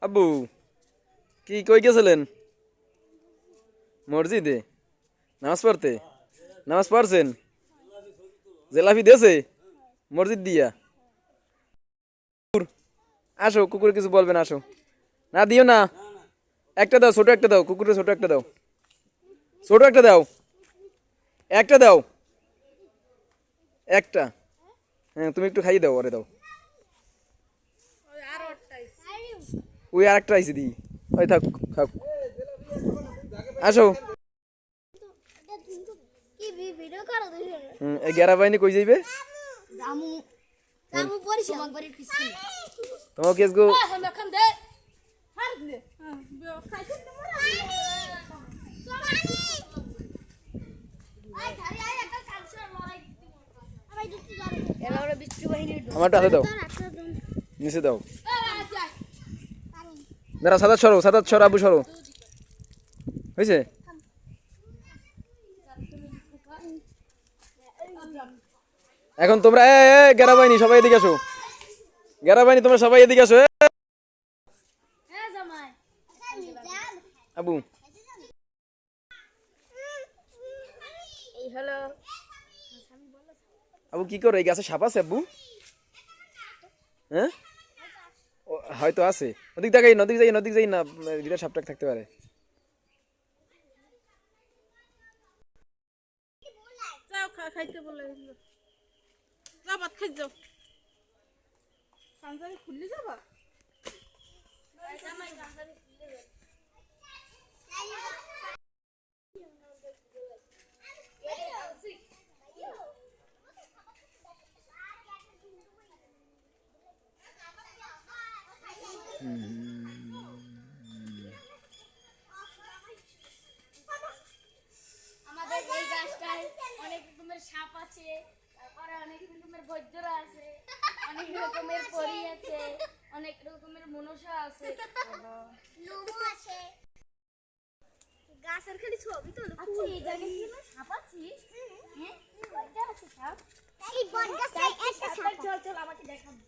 আব্বু, কি কই গেছিলেন? মসজিদে? নামাজ পড়তে? নামাজ পড়ছেন? জেলাফি দিয়েছে? মসজিদ দিয়া? আসো, কুকুরে কিছু বলবেন, আসো। না, দিও না। একটা দাও, ছোট একটা দাও কুকুরে ছোট একটা দাও। ছোট একটা দাও। একটা দাও। একটা। হ্যাঁ তুমি একটু খাইয়ে দাও, ওরে দাও। ওই আর একটা আইসি দি। ওই থাক থাক। আসো। কি ভি- ভিডিও করো তুমি হুম, এই গেরা বাইনি কই যাইবে? জামু। জামু তোমার কেস গো। আমারটা হাতে দাও। নিচে দাও। দাঁড়া সাদা সরো সাদা সরো আবু সরো। হয়েছে এখন তোমরা এ এ, গেরা বাইনি সবাই এদিকে আসো। গেরা বাইনি তোমরা সবাই এদিকে আসো আবু আবু কি করো? এই গাছে সাপ আছে আবু হ্যাঁ? হয়তো আছে। নদীক দেখাই নদীক যাই নদীক যাই না দুইটা সাপটাক থাকতে পারে। যাও খাইতে বলে যাও ভাত খাই যাও। খুললি যাবা আমাদের এই গাছটায় অনেক রকমের সাপ আছে তারপরে অনেক রকমের বৈদ্যরা আছে অনেক রকমের পরি আছে অনেক রকমের মনসা আছে। লোমো আছে। গাছের খালি ছবি তো আচ্ছা এই জায়গায় কি না সাপ আছে? হ্যাঁ আছে সাপ এই বন গাছটায় একটা সাপ চল চল আমাকে দেখাবো।